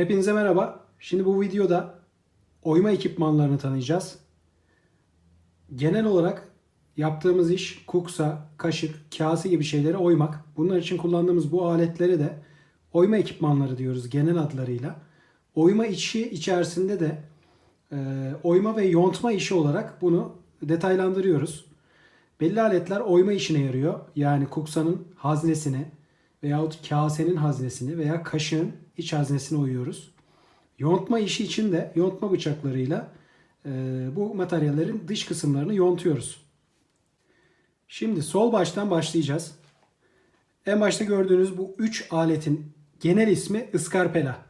Hepinize merhaba. Şimdi bu videoda oyma ekipmanlarını tanıyacağız. Genel olarak yaptığımız iş kuksa, kaşık, kase gibi şeyleri oymak. Bunlar için kullandığımız bu aletleri de oyma ekipmanları diyoruz genel adlarıyla. Oyma işi içerisinde de e, oyma ve yontma işi olarak bunu detaylandırıyoruz. Belli aletler oyma işine yarıyor. Yani kuksanın haznesini veyahut kasenin haznesini veya kaşığın iç haznesini oyuyoruz. Yontma işi için de yontma bıçaklarıyla e, bu materyallerin dış kısımlarını yontuyoruz. Şimdi sol baştan başlayacağız. En başta gördüğünüz bu üç aletin genel ismi ıskarpela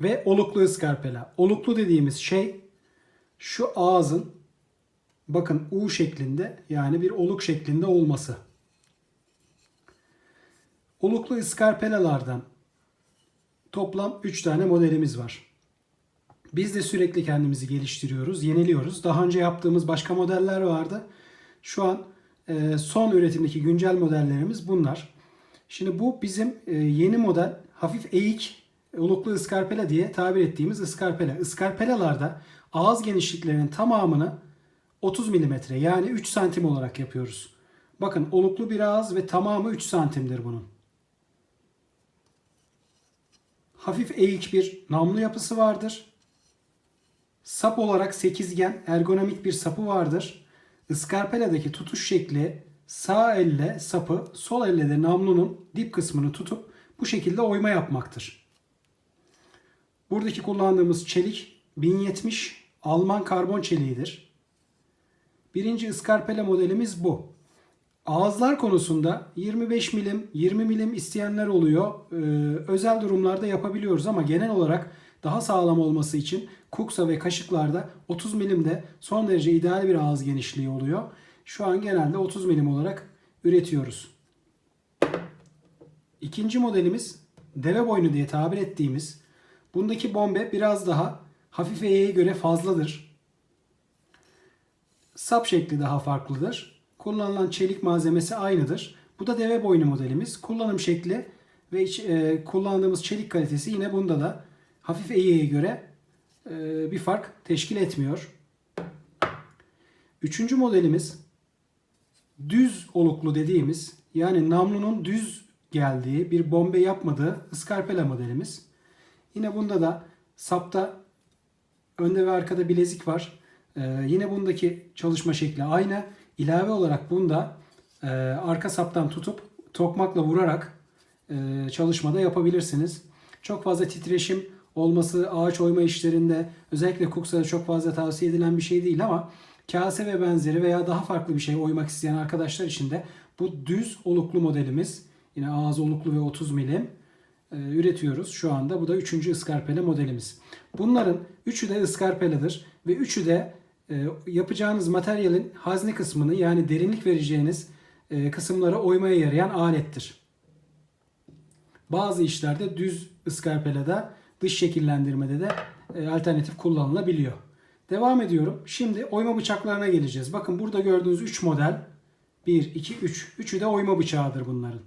ve oluklu ıskarpela. Oluklu dediğimiz şey şu ağzın bakın U şeklinde yani bir oluk şeklinde olması. Oluklu ıskarpelalardan toplam 3 tane modelimiz var. Biz de sürekli kendimizi geliştiriyoruz, yeniliyoruz. Daha önce yaptığımız başka modeller vardı. Şu an e, son üretimdeki güncel modellerimiz bunlar. Şimdi bu bizim e, yeni model hafif eğik oluklu ıskarpela diye tabir ettiğimiz ıskarpela. Iskarpelalarda ağız genişliklerinin tamamını 30 mm yani 3 santim olarak yapıyoruz. Bakın oluklu bir ağız ve tamamı 3 santimdir bunun. Hafif eğik bir namlu yapısı vardır. Sap olarak sekizgen ergonomik bir sapı vardır. Iskarpeladaki tutuş şekli sağ elle sapı, sol elle de namlunun dip kısmını tutup bu şekilde oyma yapmaktır. Buradaki kullandığımız çelik 1070 Alman karbon çeliğidir. Birinci ıskarpela modelimiz bu. Ağızlar konusunda 25 milim, 20 milim isteyenler oluyor. Ee, özel durumlarda yapabiliyoruz ama genel olarak daha sağlam olması için kuksa ve kaşıklarda 30 milimde son derece ideal bir ağız genişliği oluyor. Şu an genelde 30 milim olarak üretiyoruz. İkinci modelimiz deve boynu diye tabir ettiğimiz bundaki bombe biraz daha hafif eğeye göre fazladır. Sap şekli daha farklıdır. Kullanılan çelik malzemesi aynıdır. Bu da deve boynu modelimiz. Kullanım şekli ve iç, e, kullandığımız çelik kalitesi yine bunda da hafif eğiye göre e, bir fark teşkil etmiyor. Üçüncü modelimiz düz oluklu dediğimiz yani namlunun düz geldiği bir bombe yapmadığı ıskarpela modelimiz. Yine bunda da sapta önde ve arkada bilezik var. Ee, yine bundaki çalışma şekli aynı. İlave olarak bunda e, arka saptan tutup tokmakla vurarak e, çalışmada yapabilirsiniz. Çok fazla titreşim olması ağaç oyma işlerinde özellikle kuksada çok fazla tavsiye edilen bir şey değil ama kase ve benzeri veya daha farklı bir şey oymak isteyen arkadaşlar için de bu düz oluklu modelimiz yine ağız oluklu ve 30 milim e, üretiyoruz şu anda. Bu da üçüncü ıskarpela modelimiz. Bunların üçü de ıskarpeladır ve üçü de yapacağınız materyalin hazne kısmını yani derinlik vereceğiniz e, kısımları oymaya yarayan alettir. Bazı işlerde düz ıskarpelada dış şekillendirmede de e, alternatif kullanılabiliyor. Devam ediyorum. Şimdi oyma bıçaklarına geleceğiz. Bakın burada gördüğünüz 3 model 1, 2, 3. Üçü de oyma bıçağıdır bunların.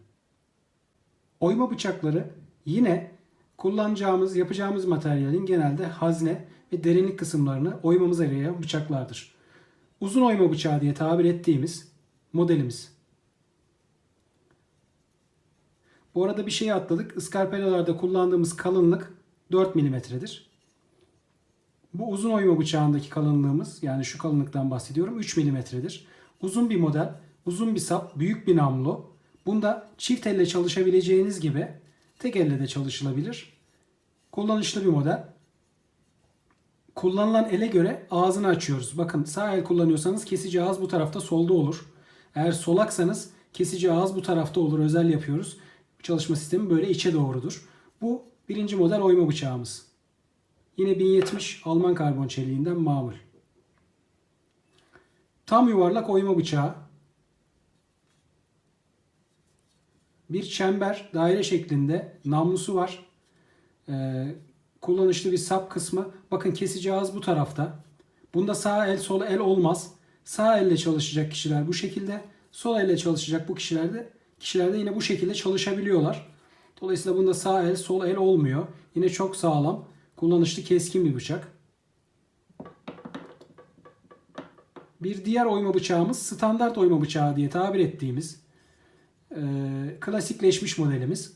Oyma bıçakları yine kullanacağımız, yapacağımız materyalin genelde hazne ve derinlik kısımlarını oymamıza yarayan bıçaklardır. Uzun oyma bıçağı diye tabir ettiğimiz modelimiz. Bu arada bir şey atladık. Iskarpelalarda kullandığımız kalınlık 4 milimetredir. Bu uzun oyma bıçağındaki kalınlığımız yani şu kalınlıktan bahsediyorum 3 milimetredir. Uzun bir model, uzun bir sap, büyük bir namlu. Bunda çift elle çalışabileceğiniz gibi tek elle de çalışılabilir. Kullanışlı bir model. Kullanılan ele göre ağzını açıyoruz. Bakın sağ el kullanıyorsanız kesici ağız bu tarafta solda olur. Eğer solaksanız kesici ağız bu tarafta olur. Özel yapıyoruz. Çalışma sistemi böyle içe doğrudur. Bu birinci model oyma bıçağımız. Yine 1070 Alman karbon çeliğinden mamul. Tam yuvarlak oyma bıçağı. Bir çember daire şeklinde namlusu var. Ee, kullanışlı bir sap kısmı. Bakın kesici ağız bu tarafta. Bunda sağ el sol el olmaz. Sağ elle çalışacak kişiler bu şekilde. Sol elle çalışacak bu kişilerde kişilerde yine bu şekilde çalışabiliyorlar. Dolayısıyla bunda sağ el sol el olmuyor. Yine çok sağlam, kullanışlı, keskin bir bıçak. Bir diğer oyma bıçağımız standart oyma bıçağı diye tabir ettiğimiz e, klasikleşmiş modelimiz.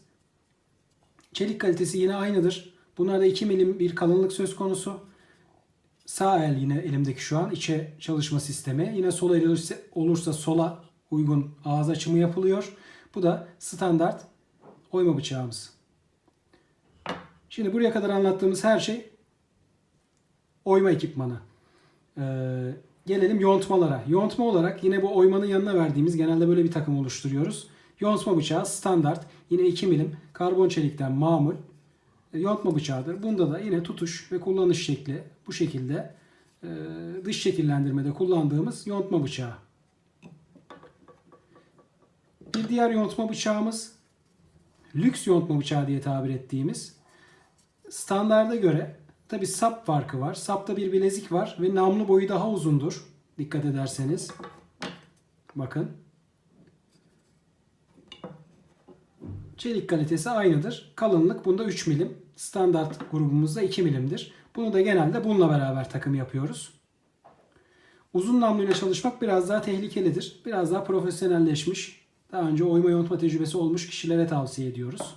Çelik kalitesi yine aynıdır. Bunlarda 2 milim bir kalınlık söz konusu. Sağ el yine elimdeki şu an içe çalışma sistemi. Yine sol el olursa, olursa sola uygun ağız açımı yapılıyor. Bu da standart oyma bıçağımız. Şimdi buraya kadar anlattığımız her şey oyma ekipmanı. Ee, gelelim yontmalara. Yontma olarak yine bu oymanın yanına verdiğimiz genelde böyle bir takım oluşturuyoruz. Yontma bıçağı standart. Yine 2 milim karbon çelikten mamul yontma bıçağıdır. Bunda da yine tutuş ve kullanış şekli bu şekilde e, dış şekillendirmede kullandığımız yontma bıçağı. Bir diğer yontma bıçağımız lüks yontma bıçağı diye tabir ettiğimiz standarda göre tabi sap farkı var. Sapta bir bilezik var ve namlu boyu daha uzundur. Dikkat ederseniz. Bakın. Çelik kalitesi aynıdır. Kalınlık bunda 3 milim. Standart grubumuzda 2 milimdir. Bunu da genelde bununla beraber takım yapıyoruz. Uzun namluyla çalışmak biraz daha tehlikelidir. Biraz daha profesyonelleşmiş. Daha önce oyma yontma tecrübesi olmuş kişilere tavsiye ediyoruz.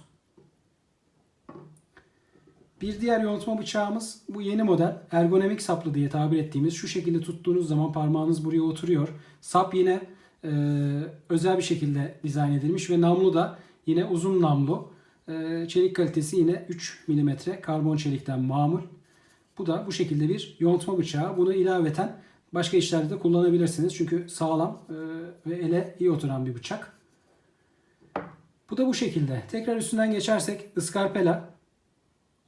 Bir diğer yontma bıçağımız bu yeni model ergonomik saplı diye tabir ettiğimiz şu şekilde tuttuğunuz zaman parmağınız buraya oturuyor. Sap yine e, özel bir şekilde dizayn edilmiş ve namlu da yine uzun namlu. E, çelik kalitesi yine 3 mm karbon çelikten mamul. Bu da bu şekilde bir yontma bıçağı. Bunu ilaveten başka işlerde de kullanabilirsiniz. Çünkü sağlam e, ve ele iyi oturan bir bıçak. Bu da bu şekilde. Tekrar üstünden geçersek ıskarpela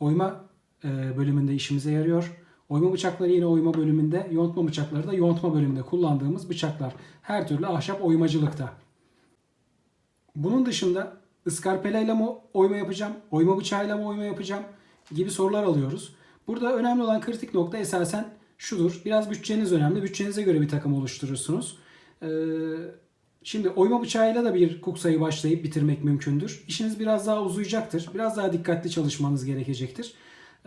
oyma e, bölümünde işimize yarıyor. Oyma bıçakları yine oyma bölümünde, yontma bıçakları da yontma bölümünde kullandığımız bıçaklar. Her türlü ahşap oymacılıkta. Bunun dışında ıskarpelayla mı oyma yapacağım, oyma bıçağıyla mı oyma yapacağım gibi sorular alıyoruz. Burada önemli olan kritik nokta esasen şudur. Biraz bütçeniz önemli. Bütçenize göre bir takım oluşturursunuz. Ee, Şimdi oyma bıçağıyla da bir kuksayı başlayıp bitirmek mümkündür. İşiniz biraz daha uzayacaktır. Biraz daha dikkatli çalışmanız gerekecektir.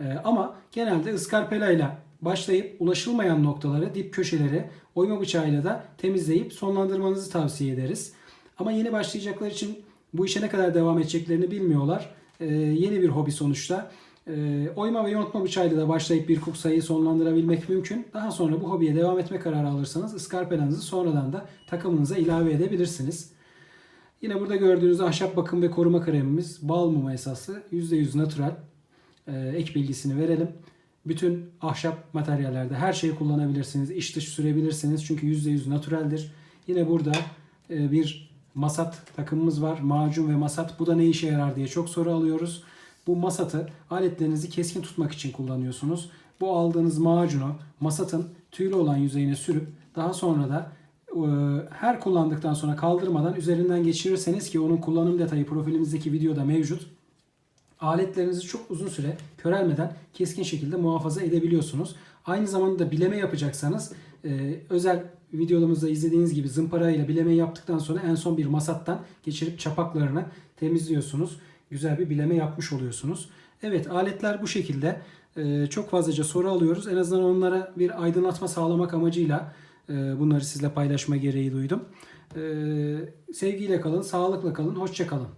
Ee, ama genelde ıskarpelayla başlayıp ulaşılmayan noktaları, dip köşeleri oyma bıçağıyla da temizleyip sonlandırmanızı tavsiye ederiz. Ama yeni başlayacaklar için bu işe ne kadar devam edeceklerini bilmiyorlar. Ee, yeni bir hobi sonuçta. Ee, oyma ve yontma bıçağıyla da başlayıp bir kuksayı sonlandırabilmek mümkün. Daha sonra bu hobiye devam etme kararı alırsanız ıskarpelanızı sonradan da takımınıza ilave edebilirsiniz. Yine burada gördüğünüz ahşap bakım ve koruma kremimiz bal mumu esaslı %100 natural. Ee, ek bilgisini verelim. Bütün ahşap materyallerde her şeyi kullanabilirsiniz. İç dış sürebilirsiniz çünkü %100 naturaldir. Yine burada e, bir masat takımımız var. Macun ve masat. Bu da ne işe yarar diye çok soru alıyoruz. Bu masatı aletlerinizi keskin tutmak için kullanıyorsunuz. Bu aldığınız macunu masatın tüylü olan yüzeyine sürüp daha sonra da e, her kullandıktan sonra kaldırmadan üzerinden geçirirseniz ki onun kullanım detayı profilimizdeki videoda mevcut. Aletlerinizi çok uzun süre körelmeden keskin şekilde muhafaza edebiliyorsunuz. Aynı zamanda da bileme yapacaksanız e, özel videolarımızda izlediğiniz gibi zımpara ile bileme yaptıktan sonra en son bir masattan geçirip çapaklarını temizliyorsunuz güzel bir bileme yapmış oluyorsunuz. Evet aletler bu şekilde. Ee, çok fazlaca soru alıyoruz. En azından onlara bir aydınlatma sağlamak amacıyla e, bunları sizle paylaşma gereği duydum. Ee, sevgiyle kalın, sağlıkla kalın, hoşça kalın.